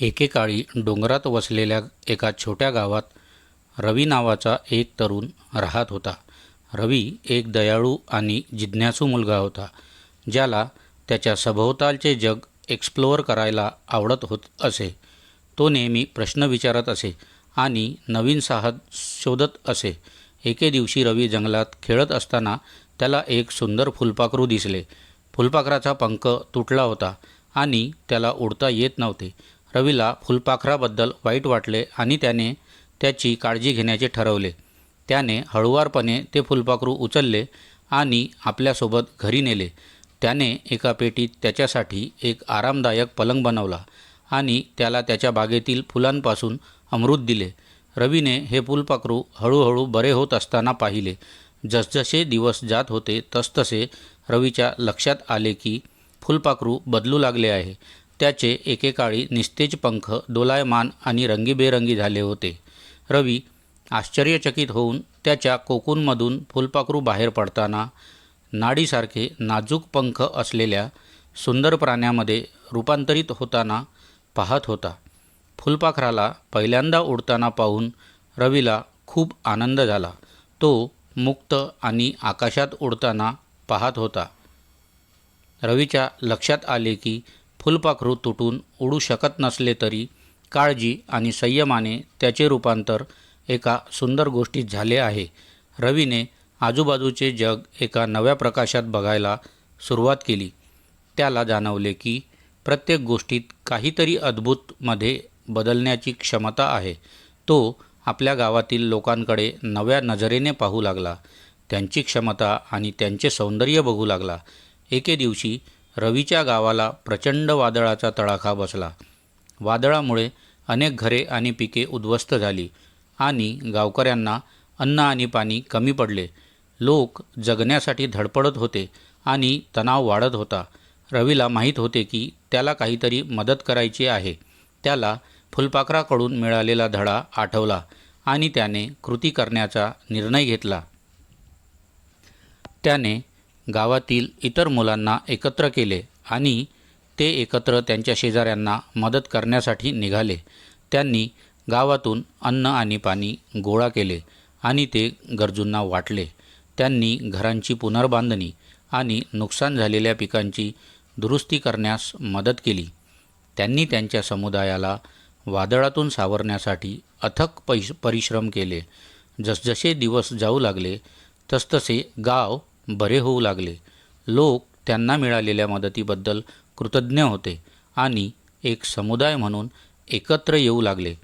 एकेकाळी डोंगरात वसलेल्या एका छोट्या गावात रवी नावाचा एक तरुण राहत होता. रवी एक दयाळू आणि जिज्ञासू मुलगा होता ज्याला त्याच्या सभोवतालचे जग एक्सप्लोअर करायला आवडत होत असे. तो नेहमी प्रश्न विचारत असे आणि नवीन साहस शोधत असे. एके दिवशी रवी जंगलात खेळत असताना त्याला एक सुंदर फुलपाखरू दिसले. फुलपाखराचा पंख तुटला होता आणि त्याला उडता येत नव्हते. रवीला फुलपाखराबद्दल वाईट वाटले आणि त्याने त्याची काळजी घेण्याचे ठरवले. त्याने हळुवारपणे ते फुलपाखरू उचलले आणि आपल्यासोबत घरी नेले. त्याने एका पेटीत त्याच्यासाठी एक आरामदायक पलंग बनवला आणि त्याला त्याच्या बागेतील फुलांपासून अमृत दिले. रवीने हे फुलपाखरू हळूहळू बरे होत असताना पाहिले. जसजसे दिवस जात होते तसतसे रवीच्या लक्षात आले की फुलपाखरू बदलू लागले आहे. त्याचे एकेकाळी निस्तेज पंख दोलायमान आणि रंगीबेरंगी झाले होते. रवी आश्चर्यचकित होऊन त्याच्या कोकूनमधून फुलपाखरू बाहेर पडताना नाडीसारखे नाजूक पंख असलेल्या सुंदर प्राण्यामध्ये रूपांतरित होताना पाहत होता. फुलपाखराला पहिल्यांदा उडताना पाहून रवीला खूप आनंद झाला. तो मुक्त आणि आकाशात उडताना पाहत होता. रवीच्या लक्षात आले की फुलपाखरू तुटून उडू शकत नसले तरी काळजी आणि संयमाने त्याचे रूपांतर एका सुंदर गोष्टीत झाले आहे. रवीने आजूबाजूचे जग एका नव्या प्रकाशात बघायला सुरुवात केली. त्याला जाणवले की प्रत्येक गोष्टीत काहीतरी अद्भुतमध्ये बदलण्याची क्षमता आहे. तो आपल्या गावातील लोकांकडे नव्या नजरेने पाहू लागला. त्यांची क्षमता आणि त्यांचे सौंदर्य बघू लागला. एके दिवशी रवीच्या गावाला प्रचंड वादळाचा तडाखा बसला. वादळामुळे अनेक घरे आणि पिके उद्ध्वस्त झाली आणि गावकऱ्यांना अन्न आणि पाणी कमी पडले. लोक जगण्यासाठी धडपडत होते आणि तणाव वाढत होता. रवीला माहीत होते की त्याला काहीतरी मदत करायची आहे. त्याला फुलपाखराकडून मिळालेला धडा आठवला आणि त्याने कृती करण्याचा निर्णय घेतला. त्याने गावातील इतर मुलांना एकत्र केले आणि ते एकत्र त्यांच्या शेजाऱ्यांना मदत करण्यासाठी निघाले. त्यांनी गावातून अन्न आणि पाणी गोळा केले आणि ते गरजूंना वाटले. त्यांनी घरांची पुनर्बांधणी आणि नुकसान झालेल्या पिकांची दुरुस्ती करण्यास मदत केली. त्यांनी त्यांच्या समुदायाला वादळातून सावरण्यासाठी अथक पैश परिश्रम केले. जसजसे दिवस जाऊ लागले तसतसे गाव बरे होऊ लागले. लोक त्यांना मिळालेल्या मदतीबद्दल कृतज्ञ होते आणि एक समुदाय म्हणून एकत्र येऊ लागले.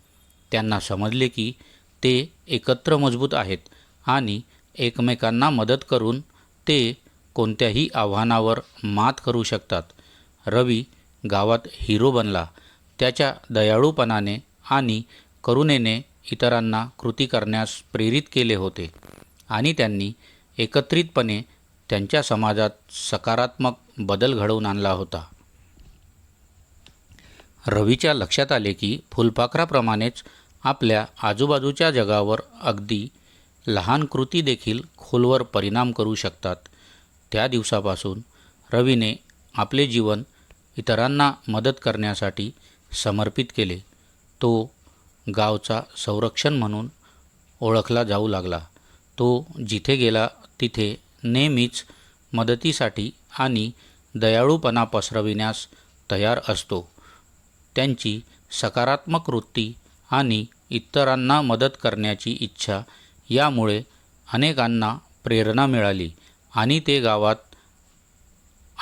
त्यांना समजले की ते एकत्र मजबूत आहेत आणि एकमेकांना मदत करून ते कोणत्याही आव्हानावर मात करू शकतात. रवी गावात हिरो बनला. त्याच्या दयाळूपणाने आणि करुणेने इतरांना कृती करण्यास प्रेरित केले होते आणि त्यांनी एकत्रितपणे त्यांच्या समाजात सकारात्मक बदल घडवून आणला होता. रवीच्या लक्षात आले की फुलपाखराप्रमाणेच आपल्या आजूबाजूच्या जगावर अगदी लहान कृती देखील खोलवर परिणाम करू शकतात. त्या दिवसापासून रवीने आपले जीवन इतरांना मदत करण्यासाठी समर्पित केले. तो गावचा संरक्षण म्हणून ओळखला जाऊ लागला. तो जिथे गेला तिथे नेहमीच मदतीसाठी आणि दयाळूपणा पसरविण्यास तयार असतो. त्यांची सकारात्मक वृत्ती आणि इतरांना मदत करण्याची इच्छा यामुळे अनेकांना प्रेरणा मिळाली आणि ते गावात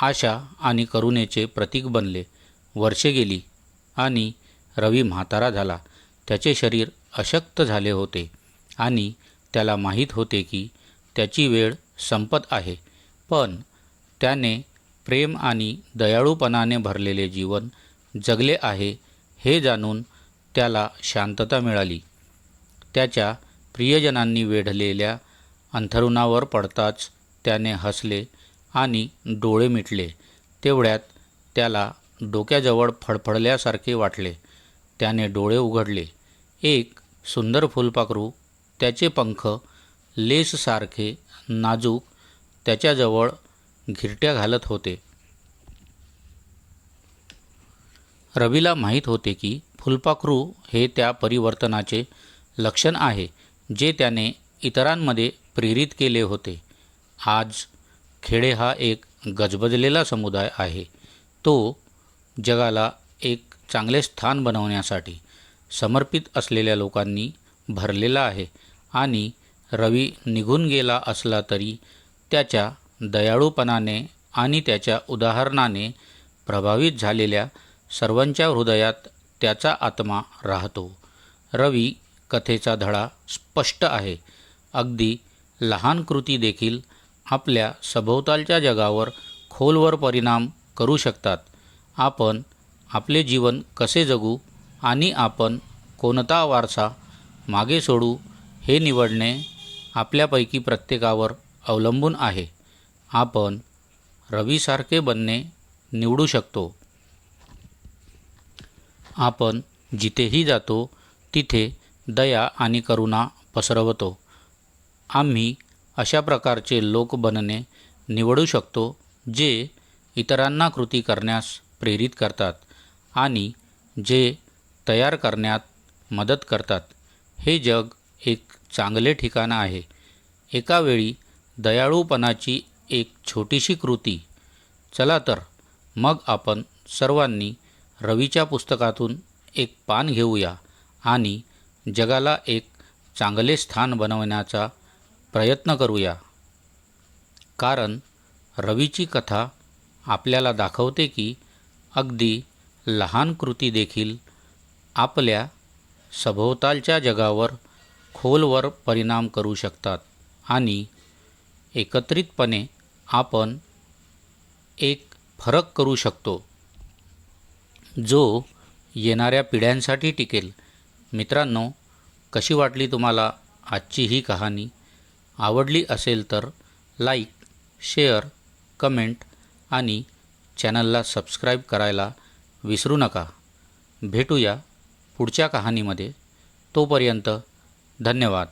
आशा आणि करुणेचे प्रतीक बनले. वर्षे गेली आणि रवी म्हातारा झाला. त्याचे शरीर अशक्त झाले होते आणि त्याला माहीत होते की त्याची वेळ संपत आहे. पण त्याने प्रेम आणि दयाळूपणाने भरलेले जीवन जगले आहे हे जाणून त्याला शांतता मिळाली. त्याच्या प्रियजनांनी वेढलेल्या अंथरुणावर पडताच त्याने हसले आणि डोळे मिटले. तेवढ्यात त्याला डोक्याजवळ फडफडल्यासारखे वाटले. त्याने डोळे उघडले. एक सुंदर फुलपाखरू त्याचे पंख लेससारखे नाजूक त्याच्याजवळ घिरट्या घालत होते. रवीला माहीत होते की फुलपाखरू हे त्या परिवर्तनाचे लक्षण आहे जे त्याने इतरांमध्ये प्रेरित केले होते. आज खेडे हा एक गजबजलेला समुदाय आहे. तो जगाला एक चांगले स्थान बनवण्यासाठी समर्पित असलेल्या लोकांनी भरलेला आहे आणि रवी निघून गेला असला तरी त्याच्या दयाळूपणाने आणि त्याच्या उदाहरणाने प्रभावित झालेल्या सर्वांच्या हृदयात त्याचा आत्मा राहतो. रवी कथेचा धडा स्पष्ट आहे. अगदी लहान कृती देखील आपल्या सभोवतालच्या जगावर खोलवर परिणाम करू शकतात. आपण आपले जीवन कसे जगू आणि आपण कोणता वारसा मागे सोडू हे निवडणे आपल्यापैकी प्रत्येकावर अवलंबून आहे. आपण रवीसारखे बनणे निवडू शकतो. आपण जिथेही जातो तिथे दया आणि करुणा पसरवतो. आम्ही अशा प्रकारचे लोक बनणे निवडू शकतो जे इतरांना कृती करण्यास प्रेरित करतात आणि जे तयार करण्यात मदत करतात. हे जग एक चांगले ठिकाण आहे. एका वेळी दयाळूपणाची एक छोटीशी कृती. चला तर मग आपण सर्वांनी रवीच्या पुस्तकातून एक पान घेऊया आणि जगाला एक चांगले स्थान बनवण्याचा प्रयत्न करूया. कारण रवीची कथा आपल्याला दाखवते की अगदी लहान कृती देखील आपल्या सभोवतालच्या जगावर खोलवर परिणाम करू शकतात आणि एकत्रितपणे आपण एक फरक करू शकतो. जो येणाऱ्या पिढ्यांसाठी टिकेल. मित्रांनो कशी वाटली तुम्हाला आजची ही कहाणी? आवडली असेल तर लाईक शेअर कमेंट आणि चॅनलला सबस्क्राईब करायला विसरू नका. भेटूया पुढच्या कहाणीमध्ये. तोपर्यंत धन्यवाद.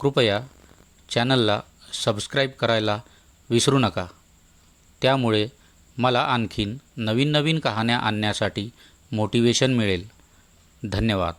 कृपया चॅनलला सबस्क्राईब करायला विसरू नका. त्यामुळे मला आणखीन नवीन नवीन कहाण्या आणण्यासाठी मोटिवेशन मिळेल. धन्यवाद.